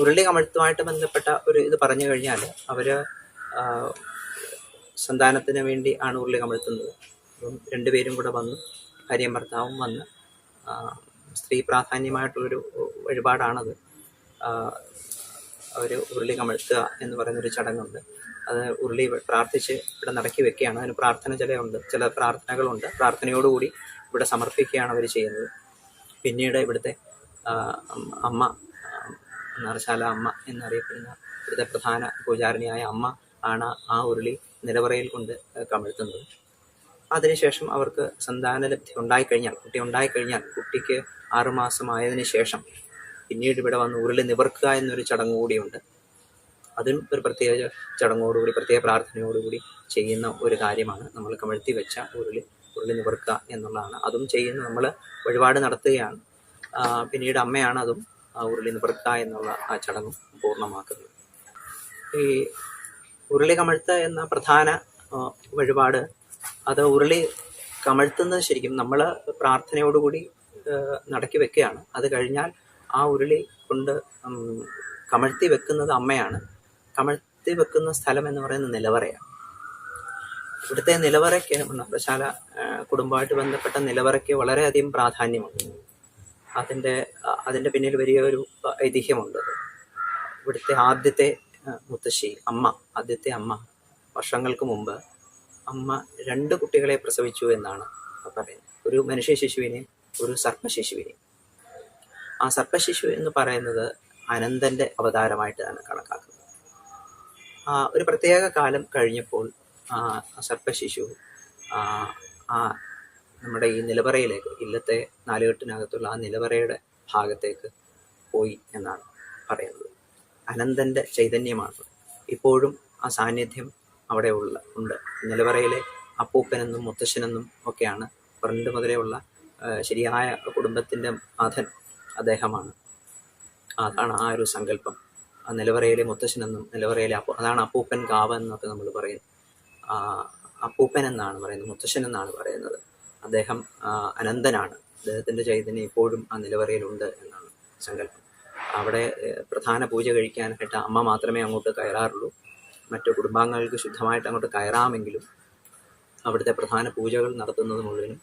ഉരുളി കമഴ്ത്തുമായിട്ട് ബന്ധപ്പെട്ട ഒരു ഇത് പറഞ്ഞു കഴിഞ്ഞാൽ അവർ സന്താനത്തിന് വേണ്ടി ആണ് ഉരുളി കമഴ്ത്തുന്നത് അപ്പം രണ്ടുപേരും കൂടെ വന്ന് ഭാര്യയും ഭർത്താവും വന്ന് സ്ത്രീ പ്രാധാന്യമായിട്ടുള്ളൊരു വഴിപാടാണത്. അവർ ഉരുളി കമഴ്ത്തുക എന്ന് പറയുന്നൊരു ചടങ്ങുണ്ട്. അത് ഉരുളി പ്രാർത്ഥിച്ച് ഇവിടെ നടക്കി വെക്കുകയാണ്. അതിന് പ്രാർത്ഥന ചിലയുണ്ട് ചില പ്രാർത്ഥനകളുണ്ട്. പ്രാർത്ഥനയോടുകൂടി ഇവിടെ സമർപ്പിക്കുകയാണ് അവർ ചെയ്യുന്നത്. പിന്നീട് ഇവിടുത്തെ അമ്മ നറശാല അമ്മ എന്നറിയപ്പെടുന്ന ഇവിടുത്തെ പ്രധാന പൂജാരിണിയായ അമ്മ ആണ് ആ ഉരുളി നിലവറയിൽ കൊണ്ട് കമഴ്ത്തുന്നത്. അതിനുശേഷം അവർക്ക് സന്താനലബ്ധി ഉണ്ടായിക്കഴിഞ്ഞാൽ കുട്ടി ഉണ്ടായിക്കഴിഞ്ഞാൽ കുട്ടിക്ക് ആറുമാസമായതിനു ശേഷം പിന്നീട് ഇവിടെ വന്ന് ഉരുളി നിവർക്കുക എന്നൊരു ചടങ്ങ് കൂടിയുണ്ട്. അതും ഒരു പ്രത്യേക ചടങ്ങോടുകൂടി പ്രത്യേക പ്രാർത്ഥനയോടുകൂടി ചെയ്യുന്ന ഒരു കാര്യമാണ് നമ്മൾ കമഴ്ത്തി വെച്ച ഉരുളി ഉരുളി നിവർക്കുക എന്നുള്ളതാണ്. അതും ചെയ്യുന്ന നമ്മൾ വഴിപാട് നടത്തുകയാണ്. പിന്നീട് അമ്മയാണ് അതും ഉരുളി നിവർക്കുക എന്നുള്ള ആ ചടങ്ങ് പൂർണമാക്കുന്നത്. ഈ ഉരുളി കമഴ്ത്ത എന്ന പ്രധാന വഴിപാട് അത് ഉരുളി കമഴ്ത്തുന്നത് ശരിക്കും നമ്മൾ പ്രാർത്ഥനയോടുകൂടി നടക്കി വെക്കുകയാണ്. അത് കഴിഞ്ഞാൽ ആ ഉരുളി കൊണ്ട് കമഴ്ത്തി വെക്കുന്നത് അമ്മയാണ്. കമഴ്ത്തി വെക്കുന്ന സ്ഥലം എന്ന് പറയുന്നത് നിലവറയാണ്. ഇവിടുത്തെ നിലവറയ്ക്ക് മണ്ണാർശാല കുടുംബമായിട്ട് ബന്ധപ്പെട്ട നിലവറയ്ക്ക് വളരെയധികം പ്രാധാന്യമുണ്ട്. അതിന്റെ അതിന്റെ പിന്നിൽ വലിയൊരു ഐതിഹ്യമുണ്ട്. ഇവിടുത്തെ ആദ്യത്തെ മുത്തശ്ശി അമ്മ ആദ്യത്തെ അമ്മ വർഷങ്ങൾക്ക് മുമ്പ് അമ്മ രണ്ട് കുട്ടികളെ പ്രസവിച്ചു എന്നാണ് പറയുന്നത്. ഒരു മനുഷ്യ ശിശുവിനെ ഒരു സർപ്പശിശുവിനെ. ആ സർപ്പശിശു എന്ന് പറയുന്നത് അനന്തന്റെ അവതാരമായിട്ടാണ് കണക്കാക്കുന്നത്. ഒരു പ്രത്യേക കാലം കഴിഞ്ഞപ്പോൾ ആ സർപ്പശിശു ആ നമ്മുടെ ഈ നിലവറയിലേക്ക് ഇല്ലത്തെ നാലുകെട്ടിനകത്തുള്ള ആ നിലവറയുടെ ഭാഗത്തേക്ക് പോയി എന്നാണ് പറയുന്നത്. അനന്തന്റെ ചൈതന്യമാണ്. ഇപ്പോഴും ആ സാന്നിധ്യം അവിടെ ഉള്ള ഉണ്ട്. നിലവറയിലെ അപ്പൂപ്പനെന്നും മുത്തശ്ശനെന്നും ഒക്കെയാണ് പണ്ട് മുതലേ ഉള്ള ശരിയായ കുടുംബത്തിന്റെ നാഥൻ അദ്ദേഹമാണ്. അതാണ് ആ ഒരു സങ്കല്പം. ആ നിലവറയിലെ മുത്തശ്ശനെന്നും നിലവറയിലെ അപ്പൂ അതാണ് അപ്പൂപ്പൻ കാവ് എന്നൊക്കെ നമ്മൾ പറയും. അപ്പൂപ്പൻ എന്നാണ് പറയുന്നത് മുത്തശ്ശൻ എന്നാണ് പറയുന്നത്. അദ്ദേഹം അനന്തനാണ്. അദ്ദേഹത്തിന്റെ ചൈതന്യം ഇപ്പോഴും ആ നിലവറയിലുണ്ട് എന്നാണ് സങ്കല്പം. അവിടെ പ്രധാന പൂജ കഴിക്കാനായിട്ട് അമ്മ മാത്രമേ അങ്ങോട്ട് കയറാറുള്ളൂ. മറ്റു കുടുംബാംഗങ്ങൾക്ക് ശുദ്ധമായിട്ട് അങ്ങോട്ട് കയറാമെങ്കിലും അവിടുത്തെ പ്രധാന പൂജകൾ നടത്തുന്നത് മുഴുവനും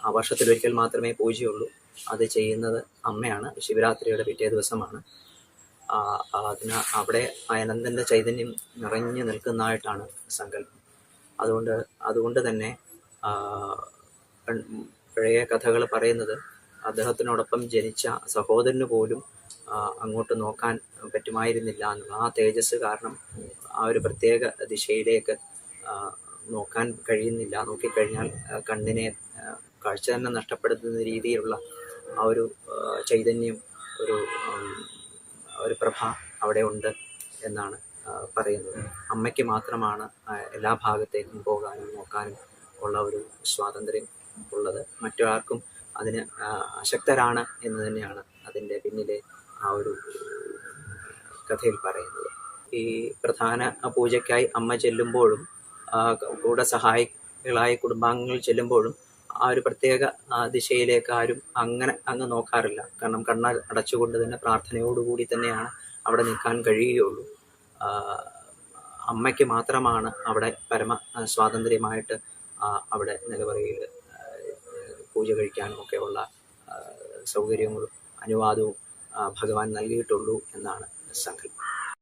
ആ വർഷത്തിലൊരിക്കൽ മാത്രമേ പൂജയുള്ളൂ. അത് ചെയ്യുന്നത് അമ്മയാണ്. ശിവരാത്രിയുടെ പിറ്റേ ദിവസമാണ്. അതിന് അവിടെ അനന്തന്റെ ചൈതന്യം നിറഞ്ഞു നിൽക്കുന്നതായിട്ടാണ് സങ്കല്പം. അതുകൊണ്ട് അതുകൊണ്ട് തന്നെ പഴയ കഥകൾ പറയുന്നത് അദ്ദേഹത്തിനോടൊപ്പം ജനിച്ച സഹോദരന് പോലും അങ്ങോട്ട് നോക്കാൻ പറ്റുമായിരുന്നില്ല എന്നുള്ള ആ തേജസ് കാരണം ആ ഒരു പ്രത്യേക ദിശയിലേക്ക് നോക്കാൻ കഴിയുന്നില്ല. നോക്കിക്കഴിഞ്ഞാൽ കണ്ണിനെ കാഴ്ച തന്നെ നഷ്ടപ്പെടുത്തുന്ന രീതിയിലുള്ള ആ ഒരു ചൈതന്യം ഒരു ഒരു പ്രഭ അവിടെ ഉണ്ട് എന്നാണ് പറയുന്നത്. അമ്മയ്ക്ക് മാത്രമാണ് എല്ലാ ഭാഗത്തേക്കും പോകാനും നോക്കാനും ഉള്ള ഒരു സ്വാതന്ത്ര്യം ഉള്ളത്. മറ്റാർക്കും അതിന് അശക്തരാണ് എന്ന് തന്നെയാണ് അതിന്റെ പിന്നിലെ ആ ഒരു കഥയിൽ പറയുന്നത്. ഈ പ്രധാന പൂജയ്ക്കായി അമ്മ ചെല്ലുമ്പോഴും കൂടെ സഹായികളായി കുടുംബാംഗങ്ങൾ ചെല്ലുമ്പോഴും ആ ഒരു പ്രത്യേക ദിശയിലേക്ക് ആരും അങ്ങനെ അങ്ങ് നോക്കാറില്ല. കാരണം കണ്ണ അടച്ചുകൊണ്ട് തന്നെ പ്രാർത്ഥനയോടുകൂടി തന്നെയാണ് അവിടെ നിൽക്കാൻ കഴിയുകയുള്ളൂ. അമ്മയ്ക്ക് മാത്രമാണ് അവിടെ പരമ സ്വാതന്ത്ര്യമായിട്ട് അവിടെ നിലവറയിൽ പൂജ കഴിക്കാനും ഒക്കെയുള്ള സൗകര്യങ്ങളും അനുവാദവും ഭഗവാൻ നൽകിയിട്ടുള്ളൂ എന്നാണ് സങ്കല്പം.